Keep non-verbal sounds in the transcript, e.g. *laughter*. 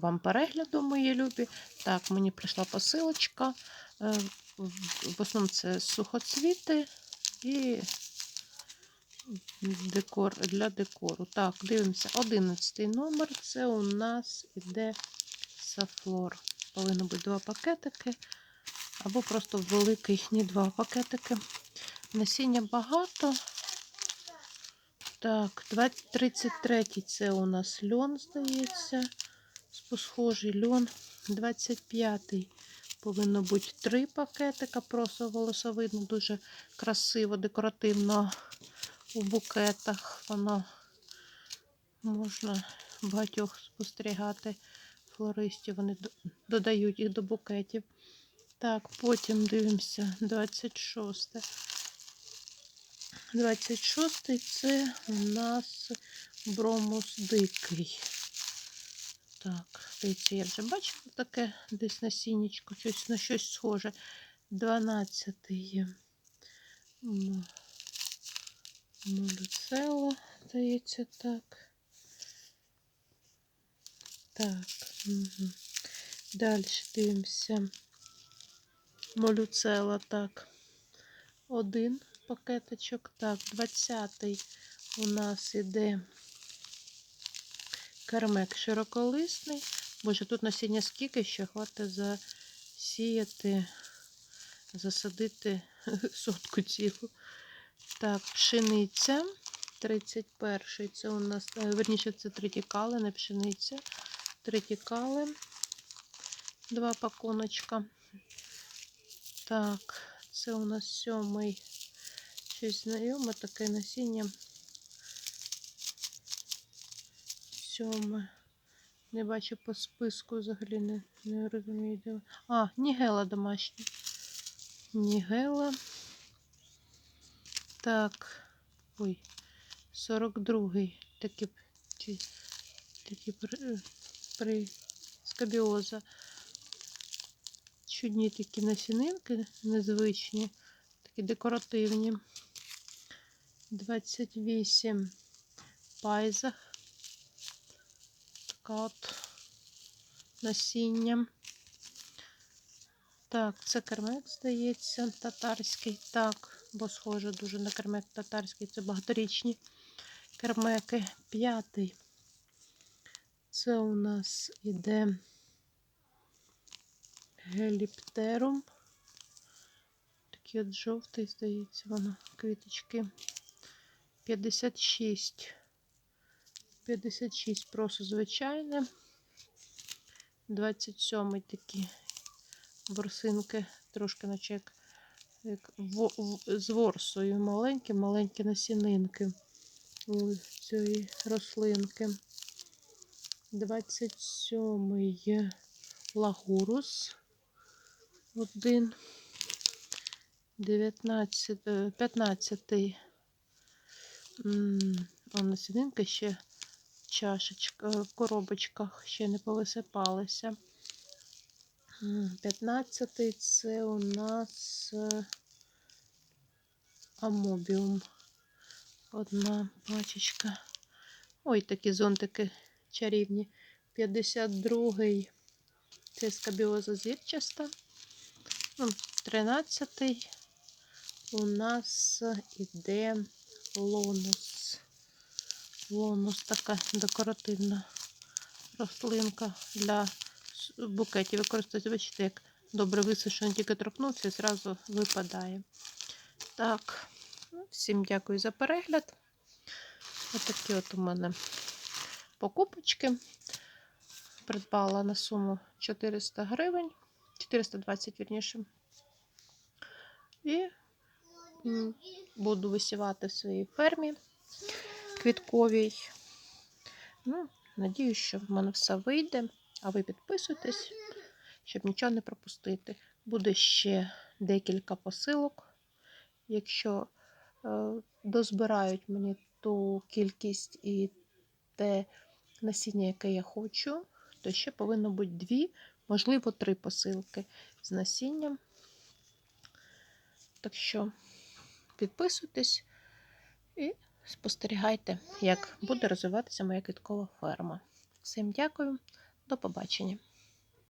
вам перегляду, мої любі. Так, мені прийшла посилочка. Е, В основному це сухоцвіти і декор для декору. Так, дивимося. 11 номер. Це у нас іде сафлор. Повинно бути два пакетики. Або просто великий, не два пакетики. Насіння багато. Так, 20 33 це у нас льон, здається. Схожий льон. 25-й повинно бути три пакетика. Просто волосовидно, дуже красиво, декоративно у букетах. Воно можна багатьох спостерігати флористів. Вони додають їх до букетів. Так, потім дивимося 26. 26 це у нас бромус дикий. Так, дивіться, я вже бачила таке десь насіннячко, щось на щось схоже. 12 Молюцело, здається, так. Так. Угу. Далі дивимося. Молюцела, так. Один пакеточок. Так, 20-й у нас іде кармек широколисний. Боже, тут насіння скільки ще хватить засіяти, засадити *laughs* сотку цілу. Так, пшениця. 31-й. Це у нас, е, верніше, це тритікали, не пшениця. Тритікали. Два пакуночка. Так, це у нас сьомий. Щось знайоме таке насіння. Сьоме. Не бачу по списку взагалі не, не розумію. Де... А, Нігела домашня. Нігела. Так. Ой, 42-й. Такі, такі при, при скабіоза. Чудні такі насінинки незвичні, такі декоративні. 28 пайзах. Така от насіння. Так, це кермек, здається, татарський. Так, бо схоже дуже на кермек татарський. Це багаторічні кермеки. П'ятий. Це у нас іде геліптерум. Такий от жовтий, здається, воно квіточки. 56. 56 просто звичайне. 27 такі ворсинки, трошки наче як, як во- в- з ворсою. Маленькі, маленькі насінинки у цієї рослинки. 27 лагурус. Один. 19, е, 15. М, Он насінинка ще чашечка, в коробочках ще не повисипалися. М, 15 це у нас е, амобіум. Одна пачечка. Ой, такі зонтики чарівні. 52-й це скабіоза зірчаста. Ну, 13-й у нас іде лонус. Лонус така декоративна рослинка для букетів. Використовується, бачите, як добре висушено, тільки торкнувся і зразу випадає. Так, ну, всім дякую за перегляд. Отакі от у мене покупочки. Придбала на суму 400 гривень, 420 вірніше. І буду висівати в своїй фермі квітковій. Ну, надіюсь, що в мене все вийде. А ви підписуйтесь, щоб нічого не пропустити. Буде ще декілька посилок. Якщо е, дозбирають мені ту кількість і те насіння, яке я хочу, то ще повинно бути дві, можливо, три посилки з насінням. Так що підписуйтесь і спостерігайте, як буде розвиватися моя квіткова ферма. Всім дякую, До побачення!